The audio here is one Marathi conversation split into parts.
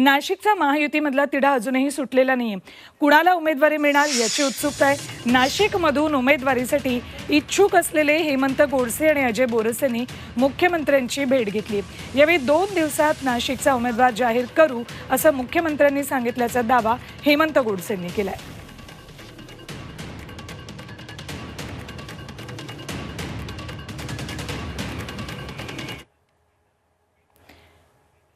नाशिकचा महायुतीमधला तिढा अजूनही सुटलेला नाही कुणाला उमेदवारी मिळणार याची उत्सुकता आहे. नाशिकमधून उमेदवारीसाठी इच्छुक असलेले हेमंत गोडसे आणि अजय बोरस यांनी मुख्यमंत्र्यांची भेट घेतली. यावेळी दोन दिवसात नाशिकचा उमेदवार जाहीर करू असं मुख्यमंत्र्यांनी सांगितल्याचा दावा हेमंत गोडसेंनी केला आहे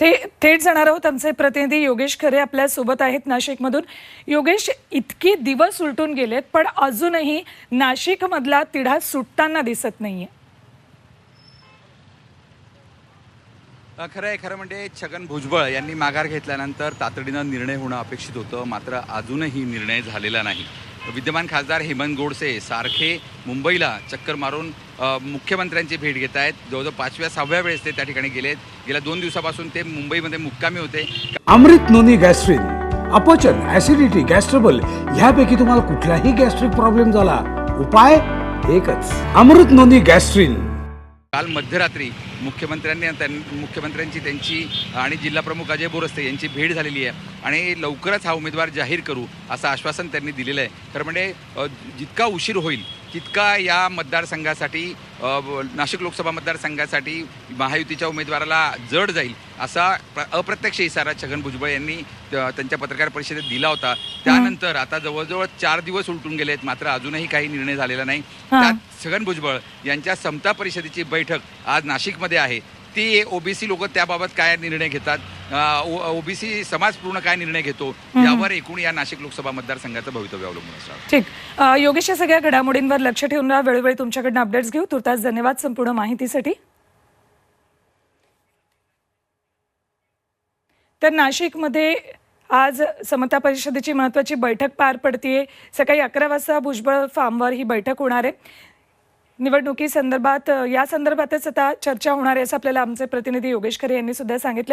ते थेट जाणार आहोत. आमचे प्रतिनिधी योगेश खरे आपल्यासोबत आहेत नाशिकमधून. योगेश इतके दिवस उलटून गेलेत पण अजूनही नाशिकमधला तिढा सुटताना दिसत नाहीये. खरं आहे खरं म्हणजे छगन भुजबळ यांनी माघार घेतल्यानंतर तातडीनं निर्णय होणं अपेक्षित होतं मात्र अजूनही निर्णय झालेला नाही. विद्यमान खासदार हेमंत गोडसे सारखे मुंबईला चक्कर मारून मुख्यमंत्र्यांची भेट घेत आहेत. जवळजवळ पाचव्या सहाव्या वेळेस ते त्या ठिकाणी गेलेत. गेल्या दोन दिवसापासून ते मुंबईमध्ये मुक्कामी होते. अमृत नोनी गॅस्ट्रिन अपचन ऍसिडिटी गॅस्ट्रबल ह्यापैकी तुम्हाला कुठलाही गॅस्ट्रिक प्रॉब्लेम झाला. उपाय एकच अमृत नोनी गॅस्ट्रिन. काल मध्यरात्री मुख्यमंत्र्यांनी त्यां- मुख्यमंत्र्यांची त्यांची आणि जिल्हा प्रमुख अजय बोरस्ते यांची भेट झालेली आहे. आणि लवकरच हा उमेदवार जाहीर करू असं आश्वासन त्यांनी दिलेलं आहे. खरं म्हणजे जितका उशीर होईल तितका या मतदारसंघासाठी नाशिक लोकसभा मतदारसंघासाठी महायुतीच्या उमेदवाराला जड जाईल असा प्र- अप्रत्यक्ष इशारा छगन भुजबळ यांनी त्यांच्या पत्रकार परिषदेत दिला होता. त्यानंतर आता जवळजवळ चार दिवस उलटून गेलेत मात्र अजूनही काही निर्णय झालेला नाही. त्यात छगन भुजबळ यांच्या समता परिषदेची बैठक आज नाशिकमध्ये आहे. ती ओबीसी लोक त्याबाबत काय निर्णय घेतात? ओबीसी समाज पूर्ण काय निर्णय घेतो? यावर एकूण या नाशिक लोकसभा मतदारसंघाचं भवितव्य अवलंबून असणार. ठीक. योगेश या सगळ्या घडामोडींवर लक्ष ठेवून राहा. वेळोवेळी तुमच्याकडनं अपडेट्स घेऊ. तुर्तास धन्यवाद संपूर्ण माहितीसाठी. तर नाशिकमध्ये आज समता परिषदेची महत्वाची बैठक पार पडतीये. सकाळी अकरा वाजता भुजबळ फार्मवर ही बैठक होणार आहे. निवडणुकी संदर्भात या संदर्भातच आता चर्चा होणार आहे असं आपल्याला आमचे प्रतिनिधी योगेश खरे यांनी सुद्धा सांगितले.